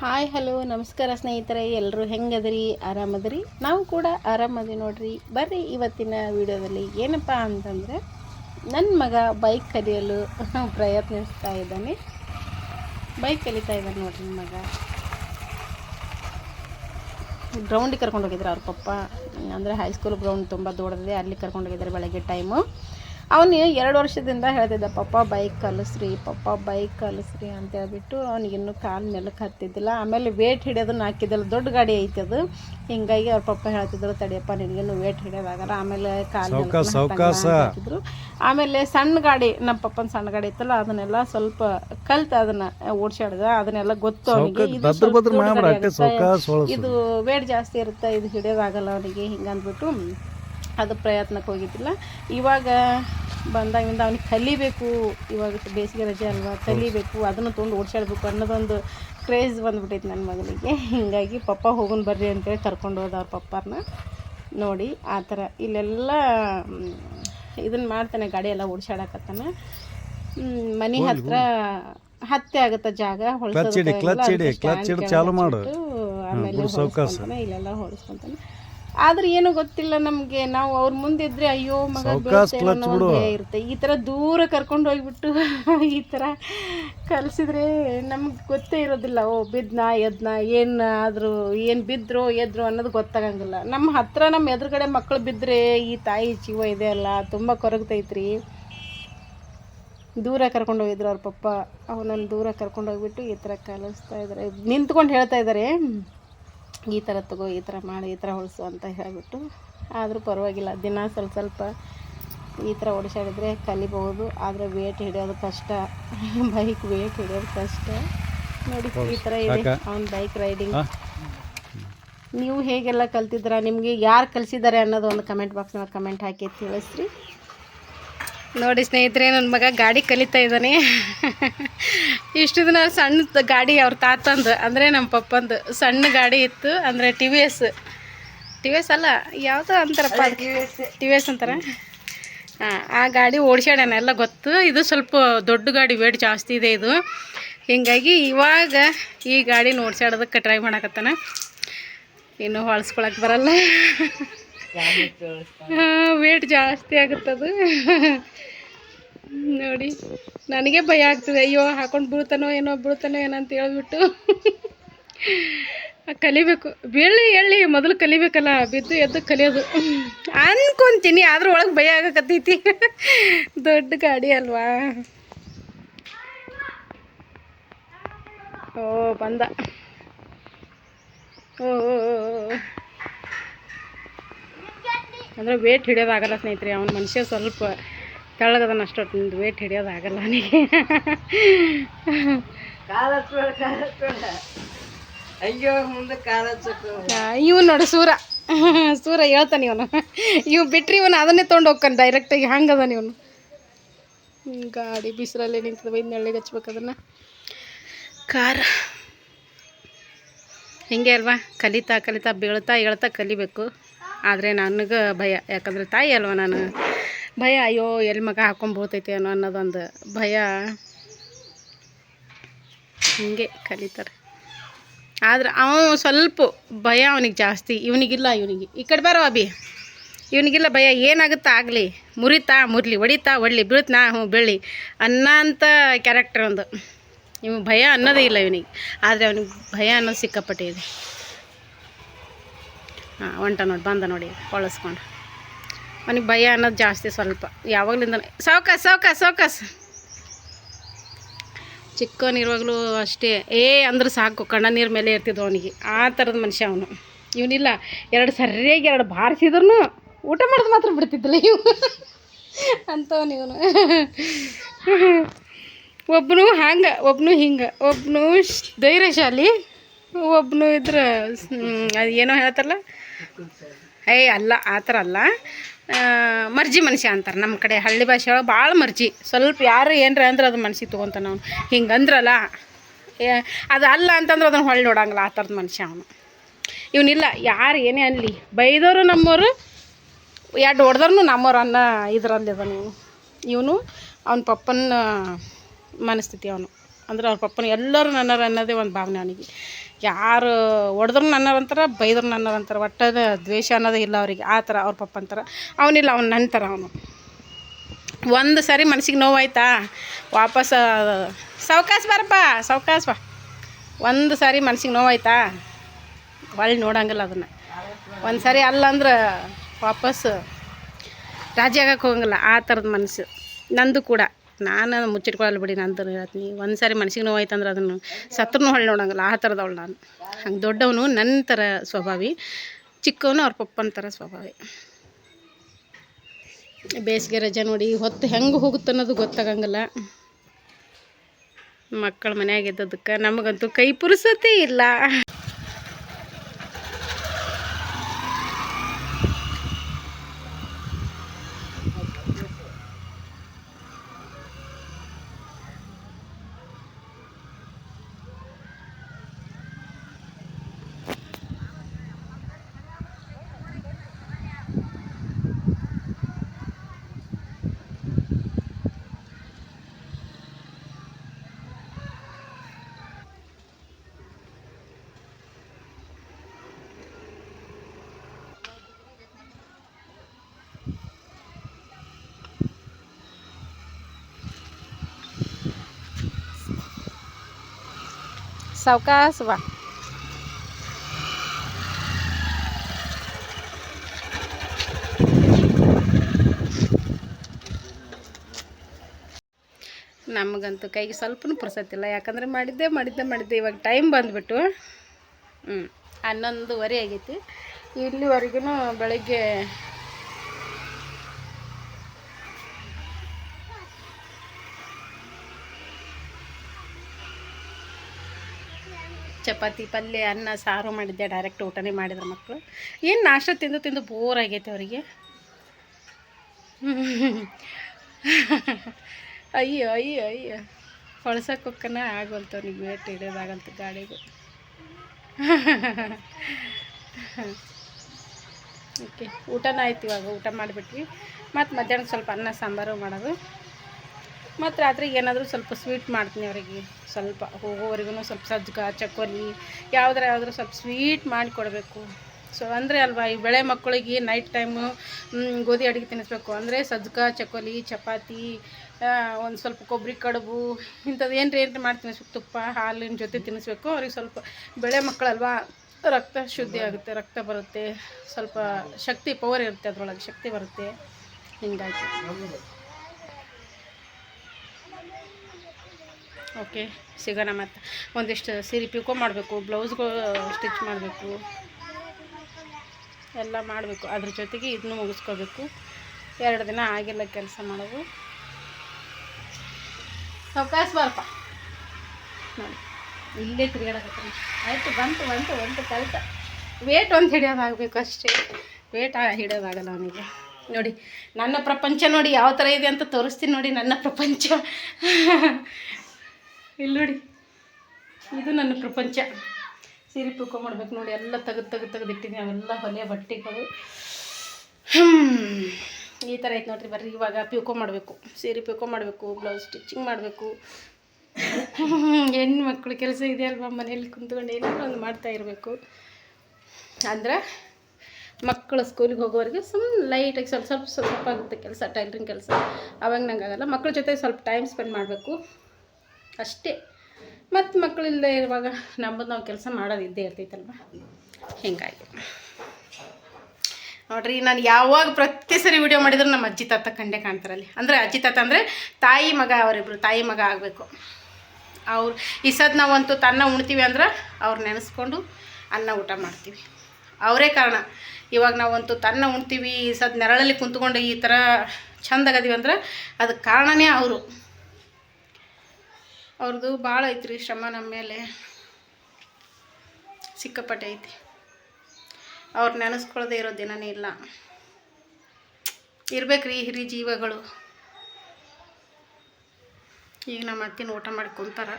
Hi, hello, ನಮಸ್ಕಾರ ಸ್ನೇಹಿತರೆ ಎಲ್ಲರೂ ಹೆಂಗದ್ರಿ? ಆರಾಮದ್ರಿ? ನಾವು ಕೂಡ ಆರಾಮದಿ ನೋಡ್ರಿ. ಬರ್ರಿ ಇವತ್ತಿನ ವಿಡಿಯೋದಲ್ಲಿ ಏನಪ್ಪ ಅಂತಂದರೆ ನನ್ನ ಮಗ ಬೈಕ್ ಕಲಿಯಲು ಪ್ರಯತ್ನಿಸ್ತಾ ಇದ್ದಾನೆ. ಬೈಕ್ ಕಲಿತಾ ಇದ್ದಾನೆ ನೋಡ್ರಿ ನನ್ನ ಮಗ. ಗ್ರೌಂಡಿಗೆ ಕರ್ಕೊಂಡು ಹೋಗಿದ್ರು ಅವ್ರ ಪಪ್ಪ. ಅಂದರೆ ಹೈಸ್ಕೂಲ್ ಗ್ರೌಂಡ್ ತುಂಬ ದೊಡ್ಡದಿದೆ ಅಲ್ಲಿ ಕರ್ಕೊಂಡು ಹೋಗಿದ್ದಾರೆ ಬೆಳಗ್ಗೆ ಟೈಮು ಅವನು ಎರಡು ವರ್ಷದಿಂದ ಹೇಳ್ತಿದ್ದ ಪಪ್ಪ ಬೈಕ್ ಕಲಿಸ್ರಿ ಪಪ್ಪ ಬೈಕ್ ಕಲಿಸ್ರಿ ಅಂತ ಹೇಳ್ಬಿಟ್ಟು ಅವನಿಗಿನ್ನೂ ಕಾಲು ನೆಲಕ್ಕೆ ಹತ್ತಿದ್ದಿಲ್ಲ. ಆಮೇಲೆ ವೇಟ್ ಹಿಡಿಯೋದನ್ನ ಹಾಕಿದ್ದಿಲ್ಲ. ದೊಡ್ಡ ಗಾಡಿ ಐತಿ ಅದು. ಹಿಂಗಾಗಿ ಅವ್ರ ಪಪ್ಪ ಹೇಳ್ತಿದ್ರು ತಡಿಯಪ್ಪ ನಿನಗಿನ್ನು ವೇಟ್ ಹಿಡಿಯೋದಾಗಲ್ಲ. ಆಮೇಲೆ ಕಾಲು ಹಾಕಿದ್ರು ಆಮೇಲೆ ಸಣ್ಣ ಗಾಡಿ ನಮ್ಮ ಪಪ್ಪನ ಸಣ್ಣ ಗಾಡಿ ಇತ್ತಲ್ಲ ಅದನ್ನೆಲ್ಲ ಸ್ವಲ್ಪ ಕಲ್ತ ಅದನ್ನ ಓಡಿಸಾಡ್ದ. ಅದನ್ನೆಲ್ಲ ಗೊತ್ತು ಅವನಿಗೆ. ಇದು ವೇಟ್ ಜಾಸ್ತಿ ಇರುತ್ತೆ ಇದು ಹಿಡಿಯೋದಾಗಲ್ಲ ಅವನಿಗೆ ಹಿಂಗಂದ್ಬಿಟ್ಟು. ಅದು ಪ್ರಯತ್ನಕ್ಕೆ ಹೋಗಿದ್ದಿಲ್ಲ. ಇವಾಗ ಬಂದಾಗಿಂದ ಅವ್ನಿಗೆ ಕಲಿಬೇಕು. ಇವಾಗ ಬೇಸಿಗೆ ರಜೆ ಅಲ್ವಾ? ಕಲಿಬೇಕು. ಅದನ್ನು ತೊಗೊಂಡು ಓಡಿಸಾಡ್ಬೇಕು ಅನ್ನೋದೊಂದು ಕ್ರೇಜ್ ಬಂದ್ಬಿಟ್ಟೈತೆ ನನ್ನ ಮಗನಿಗೆ ಹೀಗಾಗಿ ಪಪ್ಪ ಹೋಗೋಣ ಬರ್ರಿ ಅಂತೇಳಿ ಕರ್ಕೊಂಡು ಹೋದ ಅವ್ರ ಪಪ್ಪಾರನ್ನ ನೋಡಿ ಆ ಥರ. ಇಲ್ಲೆಲ್ಲ ಇದನ್ನು ಮಾಡ್ತಾನೆ ಗಾಡಿ ಎಲ್ಲ ಓಡಿಸಾಡಕತ್ತಾನ. ಮನೆ ಹತ್ರ ಹತ್ತೆ ಆಗುತ್ತೆ ಜಾಗ ಮಾಡು. ಆಮೇಲೆ ಇಲ್ಲೆಲ್ಲ ಹೊಡಿಸ್ಕೊಂತಾನೆ ಆದ್ರೆ ಏನು ಗೊತ್ತಿಲ್ಲ ನಮ್ಗೆ. ನಾವು ಅವ್ರ ಮುಂದಿದ್ರೆ ಅಯ್ಯೋ ಮಗ ಬೀಳ್ತೇನೋ ಅನ್ನೋ ಒಂದು ಭಯ ಇರುತ್ತೆ. ಈ ತರ ದೂರ ಕರ್ಕೊಂಡು ಹೋಗ್ಬಿಟ್ಟು ಈ ತರ ಕಲ್ಸಿದ್ರೆ ನಮ್ಗೆ ಗೊತ್ತೇ ಇರೋದಿಲ್ಲ ಓ ಬಿದ್ನ ಎದ್ನ ಏನ್ ಆದ್ರು ಏನ್ ಬಿದ್ರು ಎದ್ರು ಅನ್ನೋದು ಗೊತ್ತಾಗಂಗಿಲ್ಲ. ನಮ್ಮ ಹತ್ರ ನಮ್ಮ ಎದುರುಗಡೆ ಮಕ್ಕಳು ಬಿದ್ರೆ ಈ ತಾಯಿ ಜೀವ ಇದೆ ಅಲ್ಲ ತುಂಬಾ ಕೊರಗ್ತೈತ್ರಿ. ದೂರ ಕರ್ಕೊಂಡು ಹೋಗಿದ್ರು ಅವ್ರ ಪಪ್ಪ. ಅವನನ್ನು ದೂರ ಕರ್ಕೊಂಡು ಹೋಗ್ಬಿಟ್ಟು ಈ ಥರ ಕಲಿಸ್ತಾ ಇದ್ದಾರೆ ನಿಂತ್ಕೊಂಡು ಹೇಳ್ತಾ ಇದ್ದಾರೆ ಈ ಥರ ತಗೋ ಈ ಥರ ಮಾಡಿ ಈ ಥರ ಹೊಲಿಸು ಅಂತ ಹೇಳಿಬಿಟ್ಟು ಆದರೂ ಪರವಾಗಿಲ್ಲ. ದಿನ ಸ್ವಲ್ಪ ಸ್ವಲ್ಪ ಈ ಥರ ಓಡಿಸಾಡಿದ್ರೆ ಕಲಿಬಹುದು ಆದರೆ ವೇಟ್ ಹಿಡಿಯೋದು ಕಷ್ಟ. ಬೈಕ್ ವೇಟ್ ಹಿಡಿಯೋದು ಕಷ್ಟ. ನೋಡಿ ಈ ಥರ ಇದೆ. ಅವ್ನ ಬೈಕ್ ರೈಡಿಂಗ್ ನೀವು ಹೇಗೆಲ್ಲ ಕಲ್ತಿದ್ದೀರಾ? ನಿಮಗೆ ಯಾರು ಕಲಿಸಿದ್ದಾರೆ ಅನ್ನೋದು ಒಂದು ಕಮೆಂಟ್ ಬಾಕ್ಸ್ನಲ್ಲಿ ಕಮೆಂಟ್ ಹಾಕಿ ತಿಳಿಸ್ರಿ. ನೋಡಿ ಸ್ನೇಹಿತರೆ ನನ್ನ ಮಗ ಗಾಡಿ ಕಲಿತಾ ಇದ್ದಾನೆ. ಇಷ್ಟು ದಿನ ಸಣ್ಣ ಗಾಡಿ ಅವ್ರ ತಾತಂದು ಅಂದರೆ ನಮ್ಮ ಪಪ್ಪಂದು. ಸಣ್ಣ ಗಾಡಿ ಇತ್ತು ಅಂದರೆ T V S. T V S ಅಲ್ಲ ಯಾವುದೋ ಅಂತಾರಪ್ಪ ಟಿ ವಿ ಎಸ್. ಅಂತಾರೆ? ಹಾಂ ಆ ಗಾಡಿ ಎಲ್ಲ ಗೊತ್ತು. ಇದು ಸ್ವಲ್ಪ ದೊಡ್ಡ ಗಾಡಿ ವೇಟ್ ಜಾಸ್ತಿ ಇದೆ ಇದು. ಹೀಗಾಗಿ ಇವಾಗ ಈ ಗಾಡಿನ ಓಡಿಸ್ಯಾಡೋದಕ್ಕೆ ಟ್ರೈ ಮಾಡಕತ್ತಾನ. ಇನ್ನೂ ಹೊಳ್ಸ್ಕೊಳಕ್ಕೆ ಬರಲ್ಲ. ವೇಟ್ ಜಾಸ್ತಿ ಆಗುತ್ತದು. ನೋಡಿ, ನನಗೆ ಭಯ ಆಗ್ತದೆ. ಅಯ್ಯೋ, ಹಾಕೊಂಡು ಬೀಳ್ತಾನೋ ಏನೋ ಬೀಳ್ತಾನೋ ಏನೋ ಅಂತ ಹೇಳ್ಬಿಟ್ಟು. ಕಲಿಬೇಕು. ಬೀಳಿ ಎಳ್ಳಿ. ಮೊದಲು ಕಲಿಬೇಕಲ್ಲ, ಬಿದ್ದು ಎದ್ದು ಕಲಿಯೋದು. ಅನ್ಕೊಂತೀನಿ, ಆದ್ರೂ ಒಳಗೆ ಭಯ ಆಗಕತ್ತೈತಿ. ದೊಡ್ಡ ಗಾಡಿ ಅಲ್ವಾ? ಓ, ಬಂದ. ಓ. ಅಂದರೆ ವೇಟ್ ಹಿಡಿಯೋದಾಗಲ್ಲ ಸ್ನೇಹಿತರೆ ಅವನ ಮನುಷ್ಯ ಸ್ವಲ್ಪ ತೆಳ್ಳಗದನ ನಿಂದು ವೇಟ್ ಹಿಡಿಯೋದಾಗಲ್ಲ ಅವನಿಗೆ. ಅಯ್ಯೋ ಮುಂದೆ ಕಾಲ ಇವನು ನೋಡಿ ಸೂರ. ಸೂರ ಹೇಳ್ತಾನೆ ಇವನು. ಇವ್ ಬಿಟ್ರಿ ಇವನು ಅದನ್ನೇ ತೊಗೊಂಡು ಹೋಗ್ತಾನೆ ಡೈರೆಕ್ಟಾಗಿ ಹಂಗದ ಇವನು. ಗಾಡಿ ಬಿಸಿಲಲ್ಲಿ ನಿಂತದ ಬೈದು ನೆಳ್ಳಿಗೆ ಹಚ್ಬೇಕು ಅದನ್ನು. ಕಾರ್. ಹಿಂಗೆ ಅಲ್ವಾ? ಕಲಿತಾ ಕಲಿತಾ ಬೀಳ್ತಾ ಹೇಳ್ತಾ ಕಲಿಬೇಕು. ಆದರೆ ನನಗೆ ಭಯ. ಯಾಕಂದರೆ ತಾಯಿ ಅಲ್ವ ನಾನು? ಭಯ, ಅಯ್ಯೋ ಎಲ್ಲಿ ಮಗ ಹಾಕೊಂಡು ಬೀಳ್ತೈತೆ ಅನ್ನೋ ಅನ್ನೋದೊಂದು ಭಯ. ಹಿಂಗೆ ಕಲಿತಾರೆ. ಆದ್ರೆ ಅವ ಸ್ವಲ್ಪ ಭಯ ಅವನಿಗೆ ಜಾಸ್ತಿ. ಇವನಿಗಿಲ್ಲ, ಇವನಿಗೆ. ಈ ಕಡೆ ಬರೋ ಅಭಿ ಇವನಿಗಿಲ್ಲ ಭಯ. ಏನಾಗುತ್ತಾ ಆಗಲಿ? ಮುರಿತಾ, ಮುರಲಿ ಹೊಡಿತಾ ಹೊಡ್ಲಿ ಬೀಳ್ತನಾ? ಹ್ಞೂ ಬೀಳಿ ಅನ್ನೋ ಅಂತ ಕ್ಯಾರೆಕ್ಟರ್ ಒಂದು. ಇವ್ ಭಯ ಅನ್ನೋದೇ ಇಲ್ಲ ಇವನಿಗೆ. ಆದರೆ ಅವನಿಗೆ ಭಯ ಅನ್ನೋದು ಸಿಕ್ಕಾಪಟ್ಟೆ ಇದೆ. ಹಾಂ ಹೊಂಟ ನೋಡಿ, ಬಂದ ನೋಡಿ ಕೊಳಿಸ್ಕೊಂಡು ಅವನಿಗೆ ಭಯ ಅನ್ನೋದು ಜಾಸ್ತಿ ಸ್ವಲ್ಪ. ಯಾವಾಗಲಿಂದ ಸಾವ್ಕಾಸ್ ಸಾವ್ಕಾಸ್ ಸಾವ್ಕಾಸ್ ಚಿಕ್ಕವನಿರುವಾಗಲೂ ಅಷ್ಟೇ. ಏ, ಅಂದ್ರೆ ಸಾಕು, ಕಣ್ಣ ನೀರು ಮೇಲೆ ಇರ್ತಿದ್ವು ಅವನಿಗೆ. ಆ ಥರದ ಮನುಷ್ಯ ಅವನು. ಇವನಿಲ್ಲ, ಎರಡು ಸರಿಯಾಗಿ ಎರಡು ಬಾರಿಸಿದ್ರು ಊಟ ಮಾಡೋದು ಮಾತ್ರ ಬಿಡ್ತಿದ್ದಿಲ್ಲ ಇವು ಅಂಥವನು ಇವನು. ಒಬ್ಬನು ಹಂಗೆ ಒಬ್ಬನು ಹಿಂಗೆ ಒಬ್ಬನು ಧೈರ್ಯಶಾಲಿ. ಒಬ್ಬನು ಇದ್ರೆ ಅದು ಏನೋ ಹೇಳ್ತಾರಲ್ಲ? ಏಯ್ ಅಲ್ಲ, ಆ ಥರ ಅಲ್ಲ. ಮರ್ಜಿ ಮನುಷ್ಯ ಅಂತಾರೆ ನಮ್ಮ ಕಡೆ. ಹಳ್ಳಿ ಭಾಷೆ ಒಳಗೆ ಭಾಳ ಮರ್ಜಿ. ಸ್ವಲ್ಪ ಯಾರು ಏನರ ಅಂದ್ರೆ ಅದು ಮನ್ಸಿಗೆ ತೊಗೊತಾನ ಅವನು. ಹಿಂಗೆ ಅಂದ್ರಲ್ಲ ಅದು ಅಲ್ಲ ಅಂತಂದ್ರೆ ಅದನ್ನು ಹೊಳ್ಳಿ ನೋಡಂಗಿಲ್ಲ. ಆ ಥರದ ಮನುಷ್ಯ ಅವನು. ಇವನಿಲ್ಲ, ಯಾರು ಏನೇ ಅನ್ನಲಿ ಬೈದವರು ನಮ್ಮವರು ಎರಡು ಹೊಡೆದ್ರು ನಮ್ಮವ್ರು ಅನ್ನೋ ಇದರಲ್ಲಿ ನೀವು ಇವನು. ಅವನ ಪಪ್ಪನ ಮನಸ್ಥಿತಿ ಅವನು. ಅಂದ್ರೆ ಅವ್ರ ಪಪ್ಪನ ಎಲ್ಲರೂ ನನ್ನರು ಅನ್ನೋದೇ ಒಂದು ಭಾವನೆ ಅವನಿಗೆ. ಯಾರು ಹೊಡೆದ್ರು ನನ್ನರು ಅಂತಾರೆ, ಬೈದ್ರು ನನ್ನರು ಅಂತಾರೆ, ಒಟ್ಟದ ದ್ವೇಷ ಅನ್ನೋದೇ ಇಲ್ಲ ಅವರಿಗೆ. ಆ ಥರ ಅವ್ರ ಪಪ್ಪ ಅಂತಾರೆ. ಅವನಿಲ್ಲ, ಅವ್ನು ನನ್ನ ಥರ ಅವನು. ಒಂದು ಸಾರಿ ಮನ್ಸಿಗೆ ನೋವಾಯ್ತಾ? ವಾಪಸ್ ಸಾವ್ಕಾಶ್ ಬಾರಪ್ಪ ಸಾವ್ಕಾಶ ಬಾ. ಒಂದು ಸಾರಿ ಮನ್ಸಿಗೆ ನೋವಾಯ್ತಾ? ಒಳ್ಳೆ ನೋಡಂಗಿಲ್ಲ ಅದನ್ನು. ಒಂದು ಸಾರಿ ಅಲ್ಲ ಅಂದ್ರೆ ವಾಪಸ್ ರಾಜಿ ಆಗಕ್ಕೆ ಹೋಗಂಗಿಲ್ಲ, ಆ ಥರದ ಮನಸ್ಸು. ನಂದು ಕೂಡ. ನಾನು ಮುಚ್ಚಿಟ್ಕೊಳ್ಳಲ್ಲ ಬಿಡಿ ಅಂತ ಹೇಳ್ತೀನಿ. ಒಂದು ಸಾರಿ ಮನ್ಸಿಗೆ ನೋವಾಯ್ತು ಅಂದ್ರೆ ಅದನ್ನು ಸತ್ರನೂ ಹೊಳ್ಳಿ ನೋಡಂಗಿಲ್ಲ ಆ ಥರದವಳು ನಾನು. ಹಂಗೆ ದೊಡ್ಡವನು ನನ್ನ ಥರ ಸ್ವಭಾವಿ, ಚಿಕ್ಕವನು ಅವ್ರ ಪಪ್ಪನ ಥರ ಸ್ವಭಾವಿ. ಬೇಸಿಗೆ ರಜೆ ನೋಡಿ, ಹೊತ್ತು ಹೆಂಗೆ ಹೋಗುತ್ತೆ ಅನ್ನೋದು ಗೊತ್ತಾಗಂಗಿಲ್ಲ. ಮಕ್ಕಳು ಮನೆಯಾಗಿದ್ದದಕ್ಕೆ ನಮಗಂತೂ ಕೈ ಪುರುಸತಿ ಇಲ್ಲ. ಸಾವ್ಕಾಸ ಬಾ ನಮಗಂತೂ ಕೈಗೆ ಸ್ವಲ್ಪನೂ ಪುರ್ಸತ್ತಿಲ್ಲ ಯಾಕಂದರೆ ಮಾಡಿದ್ದೆ ಮಾಡಿದ್ದೆ ಮಾಡಿದ್ದೆ ಇವಾಗ ಟೈಮ್ ಬಂದುಬಿಟ್ಟು ಹ್ಞೂ ಹನ್ನೊಂದುವರೆ ಆಗೈತಿ. ಇಲ್ಲಿವರೆಗೂ ಬೆಳಗ್ಗೆ ಚಪಾತಿ, ಪಲ್ಯ, ಅನ್ನ, ಸಾರು ಮಾಡಿದ್ದೆ ಡೈರೆಕ್ಟ್ ಊಟನೇ ಮಾಡಿದ್ರು ಮಕ್ಕಳು ಏನು ನಾಷ್ಟ ತಿಂದು ತಿಂದು ಬೋರ್ ಆಗೈತೆ ಅವರಿಗೆ. ಅಯ್ಯೋ ಅಯ್ಯೋ ಅಯ್ಯೋ. ಹೊಳ್ಸಕ್ಕೆ ಹೊಕ್ಕನ ಆಗೋಲ್ತು ಅವ್ನಿಗೆ ವೇಟ್ ಹಿಡಿಯೋದಾಗಂತ ಗಾಡಿಗೆ. ಓಕೆ, ಊಟನ ಆಯ್ತು ಇವಾಗ. ಊಟ ಮಾಡಿಬಿಟ್ವಿ. ಮತ್ತು ಮಧ್ಯಾಹ್ನ ಸ್ವಲ್ಪ ಅನ್ನ ಸಾಂಬಾರು ಮಾಡೋದು. ಮತ್ತು ರಾತ್ರಿಗೆ ಏನಾದರೂ ಸ್ವಲ್ಪ ಸ್ವೀಟ್ ಮಾಡ್ತೀನಿ ಅವರಿಗೆ. ಸ್ವಲ್ಪ ಹೋಗೋವರೆಗೂ ಸ್ವಲ್ಪ ಸಜ್ಜಗ ಚಕ್ಕೋಲಿ ಯಾವ್ದಾರ ಯಾವ್ದಾರು ಸ್ವಲ್ಪ ಸ್ವೀಟ್ ಮಾಡಿ ಕೊಡಬೇಕು. ಸೊ ಅಂದರೆ ಅಲ್ವಾ, ಈ ಬೆಳೆ ಮಕ್ಕಳಿಗೆ ನೈಟ್ ಟೈಮು ಗೋಧಿ ಅಡುಗೆ ತಿನ್ನಿಸ್ಬೇಕು. ಅಂದರೆ ಸಜ್ಜಕ, ಚಕ್ಕೋಲಿ, ಚಪಾತಿ ಒಂದು ಸ್ವಲ್ಪ ಕೊಬ್ಬರಿ ಕಡುಬು ಇಂಥದ್ದು ಏನು ಏನು ಮಾಡಿ ತಿನ್ನಿಸ್ಬೇಕು. ತುಪ್ಪ, ಹಾಲಿನ ಜೊತೆ ತಿನ್ನಿಸ್ಬೇಕು. ಅವ್ರಿಗೆ ಸ್ವಲ್ಪ ಬೆಳೆ ಮಕ್ಕಳಲ್ವಾ, ರಕ್ತ ಶುದ್ಧಿ ಆಗುತ್ತೆ, ರಕ್ತ ಬರುತ್ತೆ. ಸ್ವಲ್ಪ ಶಕ್ತಿ ಪವರ್ ಇರುತ್ತೆ ಅದರೊಳಗೆ, ಶಕ್ತಿ ಬರುತ್ತೆ. ಹಿಂಗಾಗಿ. ಓಕೆ, ಸಿಗೋಣ ಮತ್ತು. ಒಂದಿಷ್ಟು ಸೀರೆ ಪಿಕೋ ಮಾಡಬೇಕು ಬ್ಲೌಸ್ಗಳು ಸ್ಟಿಚ್ ಮಾಡಬೇಕು. ಎಲ್ಲ ಮಾಡಬೇಕು. ಅದ್ರ ಜೊತೆಗೆ ಇದನ್ನು ಮುಗಿಸ್ಕೋಬೇಕು. ಎರಡು ದಿನ ಆಗಿಲ್ಲ ಕೆಲಸ ಮಾಡೋದು. ಅವಕಾಶ ಬರಪ್ಪ. ನೋಡಿ, ಇಲ್ಲೇ ತಿರುಗಾಡಕತ್ತೀನಿ. ಆಯಿತು, ಬಂತು ಬಂತು ಬಂತು ಕಲಿತ ವೇಟ್ ಒಂದು ಹಿಡಿಯೋದಾಗಬೇಕು ಅಷ್ಟೇ. ವೇಟ್ ಹಿಡಿಯೋದಾಗಲ್ಲ ಅವನಿಗೆ. ನೋಡಿ, ನನ್ನ ಪ್ರಪಂಚ ನೋಡಿ ಯಾವ ಥರ ಇದೆ ಅಂತ ತೋರಿಸ್ತೀನಿ ನೋಡಿ, ನನ್ನ ಪ್ರಪಂಚ. ಇಲ್ಲಿ ನೋಡಿ. ಇದು ನನ್ನ ಪ್ರಪಂಚ. ಸೀರೆ ಪುಕ್ಕ ಮಾಡ್ಬೇಕು ನೋಡಿ, ಎಲ್ಲ ತೆಗೆದು ತೆಗೆದು ತೆಗೆದು ಇಟ್ಟಿದ್ದೀನಿ. ಅವೆಲ್ಲ ಹೊಲೆಯ ಬಟ್ಟೆಗಳು. ಈ ಥರ ಐತೆ ನೋಡ್ರಿ ಬರ್ರಿ. ಇವಾಗ ಪಿಕೋ ಮಾಡಬೇಕು. ಸೀರೆ ಪಿಕೋ ಮಾಡಬೇಕು, ಬ್ಲೌಸ್ ಸ್ಟಿಚಿಂಗ್ ಮಾಡಬೇಕು. ಹೆಣ್ಣು ಮಕ್ಕಳು ಕೆಲಸ ಇದೆ ಅಲ್ವಾ ಮನೇಲಿ ಕುಂತ್ಕೊಂಡು ಏನಾದರೂ ಒಂದು ಮಾಡ್ತಾ ಇರಬೇಕು. ಅಂದ್ರೆ ಮಕ್ಕಳು ಸ್ಕೂಲಿಗೆ ಹೋಗೋವರೆಗೆ ಸುಮ್ಮನೆ ಲೈಟಾಗಿ ಸ್ವಲ್ಪ ಸ್ವಲ್ಪ ಸ್ವಲ್ಪ ಆಗುತ್ತೆ ಕೆಲಸ ಟೈಲರಿಂಗ್ ಕೆಲಸ. ಅವಾಗ ನಂಗೆ ಆಗಲ್ಲ. ಮಕ್ಕಳ ಜೊತೆ ಸ್ವಲ್ಪ ಟೈಮ್ ಸ್ಪೆಂಡ್ ಮಾಡಬೇಕು. ಅಷ್ಟೇ. ಮತ್ತು ಮಕ್ಕಳಿಲ್ಲದೆ ಇರುವಾಗ ನಮ್ಮದು ನಾವು ಕೆಲಸ ಮಾಡೋದು ಇದ್ದೇ ಇರ್ತೈತಲ್ವ? ಹಿಂಗಾಗಿ. ನೋಡ್ರಿ, ನಾನು ಯಾವಾಗ ಪ್ರತಿ ಸರಿ ವಿಡಿಯೋ ಮಾಡಿದ್ರು ನಮ್ಮ ಅಜ್ಜಿ ತಾತ ಕಂಡೇ ಕಾಣ್ತಾರಲ್ಲಿ. ಅಂದರೆ ಅಜ್ಜಿ ತಾತ ಅಂದರೆ ತಾಯಿ ಮಗ ಅವರಿಬ್ಬರು ತಾಯಿ ಮಗ ಆಗಬೇಕು. ಅವ್ರು, ಈ ಸದ್ ನಾವಂತೂ ತನ್ನ ಉಣ್ತೀವಿ ಅಂದ್ರೆ ಅವ್ರು ನೆನೆಸ್ಕೊಂಡು ಅನ್ನ ಊಟ ಮಾಡ್ತೀವಿ. ಅವರೇ ಕಾರಣ. ಇವಾಗ ನಾವಂತೂ ತನ್ನ ಉಣ್ತೀವಿ, ಈ ಸದ್ ನೆರಳಲ್ಲಿ ಕುಂತ್ಕೊಂಡು ಈ ಥರ ಚಂದಾಗದೀವಿ ಅಂದ್ರೆ ಅದಕ್ಕೆ ಕಾರಣನೇ ಅವರು. ಅವ್ರದ್ದು ಭಾಳ ಐತ್ರಿ ಶ್ರಮ ನಮ್ಮ ಮೇಲೆ. ಸಿಕ್ಕಾಪಟ್ಟೆ ಐತಿ. ಅವ್ರು ನೆನೆಸ್ಕೊಳ್ಳದೆ ಇರೋ ದಿನನೇ ಇಲ್ಲ. ಇರ್ಬೇಕ್ರಿ ಹಿರಿ ಜೀವಗಳು ಈಗ ನಮ್ಮ ಅತ್ತಿನ ಊಟ ಮಾಡಿ ಕುಂತಾರ.